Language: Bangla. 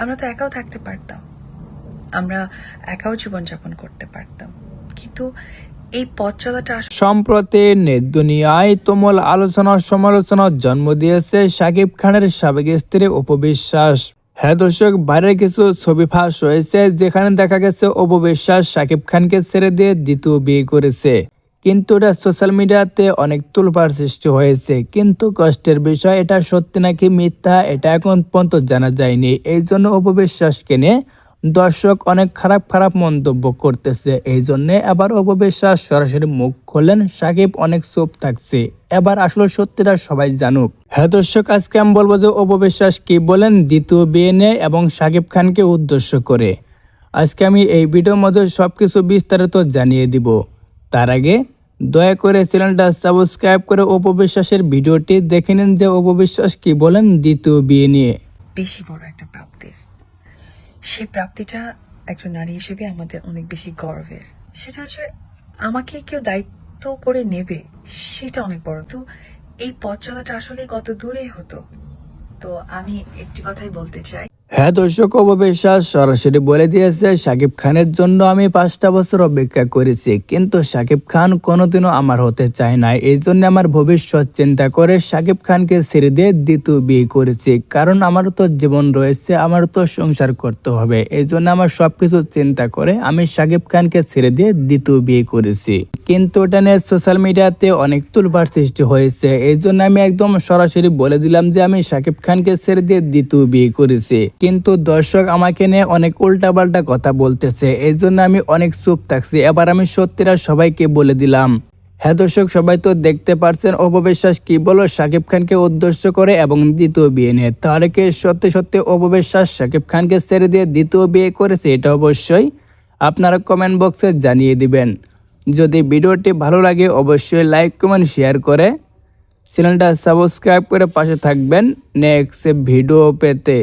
আমরা তো একাও থাকতে পারতাম। আমরা একাও জীবনযাপন করতে পারতাম। কিন্তু এই পথ চলাটা সম্প্রতি নেট দুনিয়ায় তুমুল আলোচনা সমালোচনার জন্ম দিয়েছে সাকিব খানের সাবেক স্ত্রী উপবিশ্বাস। হ্যাঁ দর্শক, বাইরের কিছু ছবি ফাঁস হয়েছে যেখানে দেখা গেছে উপবিশ্বাস শাকিব খানকে ছেড়ে দিয়ে দ্বিতীয় বিয়ে করেছে। কিন্তু এটা সোশ্যাল মিডিয়াতে অনেক তুলপার সৃষ্টি হয়েছে। কিন্তু কষ্টের বিষয়, এটা সত্যি নাকি মিথ্যা? এটা এখন পর্যন্ত জানা যায়নি। এই জন্য উপবিশ্বাসকে নিয়ে দর্শক অনেক খারাপ খারাপ মন্তব্য করতেছে। এই জন্যে এবার অপবিশ্বাস সরাসরি মুখ খোলেন সাকিব, অনেক চুপ থাকছে। এবার আসলে সত্যিটা সবাই জানুক। হ্যাঁ দর্শক, আজকে আমি বলব যে অপবিশ্বাস কি বলেন, দ্বিতীয় বিয়ে এবং সাকিব খানকে উদ্দেশ্য করে। আজকে আমি এই ভিডিওর মধ্যে সবকিছু বিস্তারিত জানিয়ে দিব। তার আগে দয়া করে চ্যানেলটা সাবস্ক্রাইব করে অপবিশ্বাসের ভিডিওটি দেখে নিন যে অপবিশ্বাস কি বলেন দ্বিতীয় বিয়ে নিয়ে। বেশি বড় একটা প্রাপ্তির। সেই প্রাপ্তিটা একজন নারী হিসেবে আমাদের অনেক বেশি গর্বের। সেটা হচ্ছে আমাকে কেউ দায়িত্ব করে নেবে, সেটা অনেক বড়। তো এই পথ চলাটা আসলে কত দূরে হতো। তো আমি একটি কথাই বলতে চাই হ্যাঁ দর্শক অববিশ্বাস সরাসরি বলে দিয়েছে সাকিব খানের জন্য আমি পাঁচটা বছর অপেক্ষা করেছি, কিন্তু সাকিব খান কোনোদিনও আমার হতে চায় না এই জন্য আমার ভবিষ্যৎ চিন্তা করে সাকিব খানকে ছেড়ে দিয়ে দ্বিতীয় বিয়ে করেছি। কারণ আমার তো জীবন রয়েছে, আমার তো সংসার করতে হবে। এই জন্য আমার সবকিছু চিন্তা করে আমি সাকিব খানকে ছেড়ে দিয়ে দ্বিতীয় বিয়ে করেছি। কিন্তু ওটা নিয়ে সোশ্যাল মিডিয়াতে অনেক তুলবার সৃষ্টি হয়েছে। এই জন্য আমি একদম সরাসরি বলে দিলাম যে আমি সাকিব খানকে ছেড়ে দিয়ে দ্বিতীয় বিয়ে করেছি। কিন্তু দর্শক আমাকে নিয়ে অনেক উল্টাপাল্টা কথা বলতেছে। এই জন্য আমি অনেক চুপ থাকছি। এবার আমি সত্যিটা সবাইকে বলে দিলাম। হ্যাঁ দর্শক, সবাই তো দেখতে পারছেন অপবিশ্বাস কি বলো? সাকিব খানকে উদ্দেশ্য করে এবং দ্বিতীয় বিয়ে নিয়ে। তাহলে কি সত্যি সত্যি অপবিশ্বাস সাকিব খানকে ছেড়ে দিয়ে দ্বিতীয় বিয়ে করেছে? এটা অবশ্যই আপনারা কমেন্ট বক্সে জানিয়ে দিবেন। যদি ভিডিওটি ভালো লাগে অবশ্যই লাইক কমেন্ট শেয়ার করে চ্যানেলটা সাবস্ক্রাইব করে পাশে থাকবেন। নেক্সট ভিডিও পেতে।